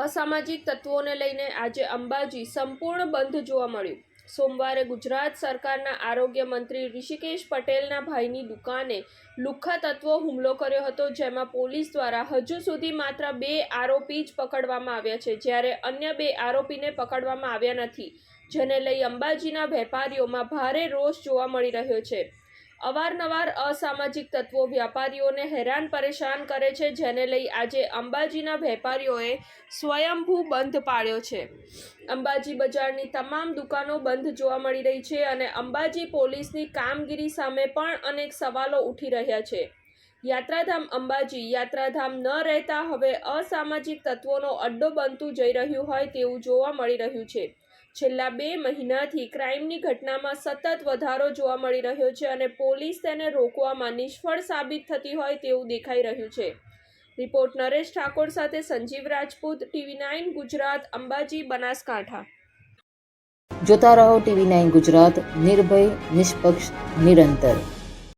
અસામાજિક તત્વોને લઈને આજે અંબાજી સંપૂર્ણ બંધ જોવા મળ્યું. સોમવારે ગુજરાત સરકારના આરોગ્ય મંત્રી ઋષિકેશ પટેલના ભાઈની દુકાને લુખ્ખા તત્વો હુમલો કર્યો હતો, જેમાં પોલીસ દ્વારા હજુ સુધી માત્ર બે આરોપી જ પકડવામાં આવ્યા છે. જ્યારે અન્ય બે આરોપીને પકડવામાં આવ્યા નથી, જેને લઈ અંબાજીના વેપારીઓમાં ભારે રોષ જોવા મળી રહ્યો છે. અવારનવાર અસામાજિક તત્વો વ્યાપારીઓને હેરાન પરેશાન કરે છે, જેને લઈ આજે અંબાજીના વેપારીઓએ સ્વયંભૂ બંધ પાડ્યો છે. અંબાજી બજારની તમામ દુકાનો બંધ જોવા મળી રહી છે અને અંબાજી પોલીસની કામગીરી સામે પણ અનેક સવાલો ઉઠી રહ્યા છે. યાત્રાધામ અંબાજી, યાત્રાધામ ન રહેતા હવે અસામાજિક તત્વોનો અડ્ડો બનતું જઈ રહ્યું હોય તેવું જોવા મળી રહ્યું છે. છેલ્લા બે મહિનાથી ક્રાઇમની ઘટનામાં સતત વધારો જોવા મળી રહ્યો છે અને પોલીસ તેને રોકવામાં નિષ્ફળ સાબિત થતી હોય તેવું દેખાઈ રહ્યું છે. રિપોર્ટ નરેશ ઠાકોર સાથે સંજીવ રાજપૂત, ટીવી નાઇન ગુજરાત, અંબાજી, બનાસકાંઠા. જોતા રહો ટીવી નાઇન ગુજરાત, નિર્ભય, નિષ્પક્ષ, નિરંતર.